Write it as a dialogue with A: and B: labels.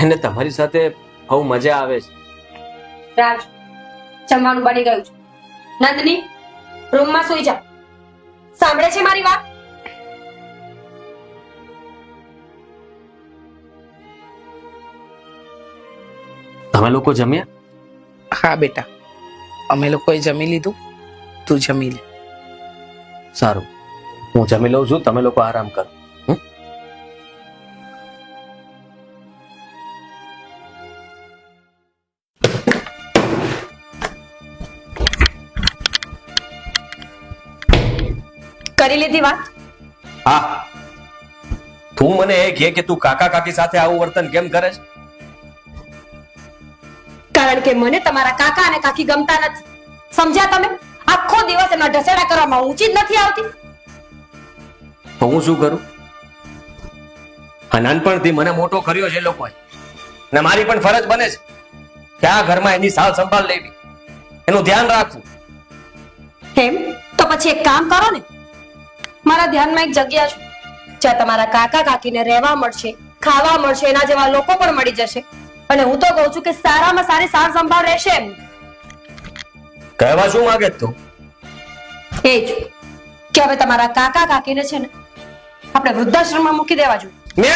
A: એને તમારી સાથે બહુ મજા આવે છે.
B: રાજ જમવાનું બની ગયું છે. નંદની રૂમમાં સુઈ જા સાંભળે છે મારી વાત?
A: તમે લોકો જમ્યા?
C: હા બેટા. અમે લોકોએ જમી લીધું. તું જમી લે.
A: સારું. હું જમી લઉં છું. તમે લોકો આરામ કરો.
B: કરી લીધી વાત?
A: હા. તું મને એ કહે કે તું કાકા કાકી સાથે આવું વર્તન કેમ કરે છે?
B: કારણ કે મને તમારા કાકા અને કાકી ગમતા નથી. સમજ્યા તમે? આખો દિવસ એમના ઢસેડા કરવામાં ઊંચી જ નથી આવતી.
A: તો હું શું કરું? આ નાનપણથી મને મોટો કર્યો છે લોકોએ. ને મારી પણ ફરજ બને છે કે આ ઘરમાં એની સાલ સંભાળ લેવી. એનું ધ્યાન રાખવું.
B: એમ? તો પછી એક કામ કરો ને. મારા ધ્યાનમાં એક જગ્યા છે. જ્યાં તમારા કાકા કાકીને રહેવા મળશે ખાવા મળશે એના જેવા લોકો પણ મળી જશે. અને હું તો કહું છું કે સારામાં સારી સાર સંભાળ રહેશે એમ.
A: કહેવા શું માંગે તું?
B: એ જ કે હવે તમારા કાકા કાકીને છે ને આપણે વૃદ્ધાશ્રમમાં મૂકી દેવા જોઈએ!